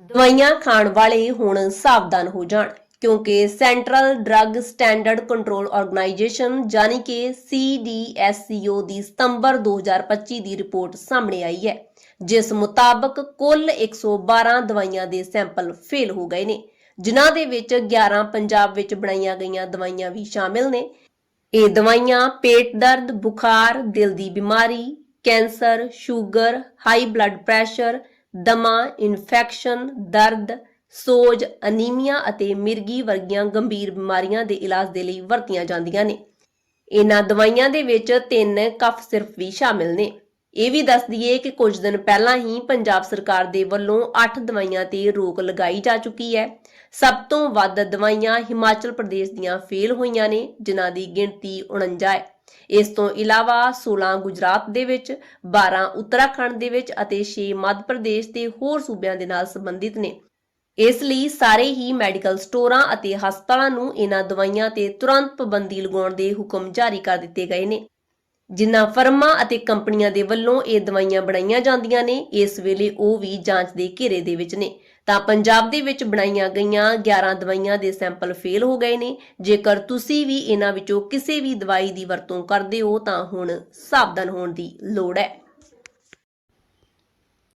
ਦਵਾਈਆਂ ਖਾਣ ਵਾਲੇ ਹੁਣ ਸਾਵਧਾਨ ਹੋ ਜਾਣ ਕਿਉਂਕਿ central drug standard control organisation ਯਾਨੀ ਕਿ CDSCO ਦੀ ਸਤੰਬਰ 2025 ਦੀ ਰਿਪੋਰਟ ਸਾਹਮਣੇ ਆਈ ਹੈ ਜਿਸ ਮੁਤਾਬਕ ਕੁੱਲ 112 ਦਵਾਈਆਂ ਦੇ ਸੈਂਪਲ ਫੇਲ ਹੋ ਗਏ ਨੇ ਜਿਨ੍ਹਾਂ ਦੇ ਵਿੱਚ 11 ਪੰਜਾਬ ਵਿੱਚ ਬਣਾਈਆਂ ਗਈਆਂ ਦਵਾਈਆਂ ਵੀ ਸ਼ਾਮਿਲ ਨੇ। ਇਹ ਦਵਾਈਆਂ ਪੇਟ ਦਰਦ, ਬੁਖਾਰ, ਦਿਲ ਦੀ ਬਿਮਾਰੀ, cancer, sugar, high blood pressure, ਦਮਾ, ਇਨਫੈਕਸ਼ਨ, ਦਰਦ, ਸੋਜ, ਅਨੀਮੀਆ ਅਤੇ ਮਿਰਗੀ ਵਰਗੀਆਂ ਗੰਭੀਰ ਬਿਮਾਰੀਆਂ ਦੇ ਇਲਾਜ ਦੇ ਲਈ ਵਰਤੀਆਂ ਜਾਂਦੀਆਂ ਨੇ। ਇਹਨਾਂ ਦਵਾਈਆਂ ਦੇ ਵਿੱਚ ਤਿੰਨ ਕਫ ਸਿਰਫ ਵੀ ਸ਼ਾਮਿਲ ਨੇ। ਇਹ ਵੀ ਦੱਸ ਦਈਏ ਕਿ ਕੁਝ ਦਿਨ ਪਹਿਲਾਂ ਹੀ ਪੰਜਾਬ ਸਰਕਾਰ ਦੇ ਵੱਲੋਂ 8 ਦਵਾਈਆਂ ਤੇ ਰੋਕ ਲਗਾਈ ਜਾ ਚੁੱਕੀ ਹੈ। ਸਭ ਤੋਂ ਵੱਧ ਦਵਾਈਆਂ ਹਿਮਾਚਲ ਪ੍ਰਦੇਸ਼ ਦੀਆਂ ਫੇਲ ਹੋਈਆਂ ਨੇ, ਜਿਨ੍ਹਾਂ ਦੀ ਗਿਣਤੀ 49 ਹੈ। ਇਸ ਤੋਂ ਇਲਾਵਾ 16 ਗੁਜਰਾਤ ਦੇ ਵਿੱਚ 12 ਉੱਤਰਾਖੰਡ ਦੇ ਵਿੱਚ ਅਤੇ 6 ਮੱਧ ਪ੍ਰਦੇਸ਼ ਦੇ ਹੋਰ ਸੂਬਿਆਂ ਦੇ ਨਾਲ ਸੰਬੰਧਿਤ ਨੇ। ਇਸ ਲਈ ਸਾਰੇ ਹੀ ਮੈਡੀਕਲ ਸਟੋਰਾਂ ਅਤੇ ਹਸਪਤਾਲਾਂ ਨੂੰ ਇਹਨਾਂ ਦਵਾਈਆਂ ਤੇ ਤੁਰੰਤ ਪਾਬੰਦੀ ਲਗਾਉਣ ਦੇ ਹੁਕਮ ਜਾਰੀ ਕਰ ਦਿੱਤੇ ਗਏ ਨੇ। ਜਿਨ੍ਹਾਂ ਫਰਮਾਂ ਅਤੇ ਕੰਪਨੀਆਂ ਦੇ ਵੱਲੋਂ ਇਹ ਦਵਾਈਆਂ ਬਣਾਈਆਂ ਜਾਂਦੀਆਂ ਨੇ, ਇਸ ਵੇਲੇ ਉਹ ਵੀ ਜਾਂਚ ਦੇ ਘੇਰੇ ਦੇ ਵਿੱਚ ਨੇ। ਤਾਂ ਪੰਜਾਬ ਦੇ ਵਿੱਚ ਬਣਾਈਆਂ ਗਈਆਂ 11 ਦਵਾਈਆਂ ਦੇ ਸੈਂਪਲ ਫੇਲ ਹੋ ਗਏ ਨੇ। ਜੇਕਰ ਤੁਸੀਂ ਵੀ ਇਹਨਾਂ ਵਿੱਚੋਂ ਕਿਸੇ ਵੀ ਦਵਾਈ ਦੀ ਵਰਤੋਂ ਕਰਦੇ ਹੋ, ਤਾਂ ਹੁਣ ਸਾਵਧਾਨ ਹੋਣ ਦੀ ਲੋੜ ਹੈ।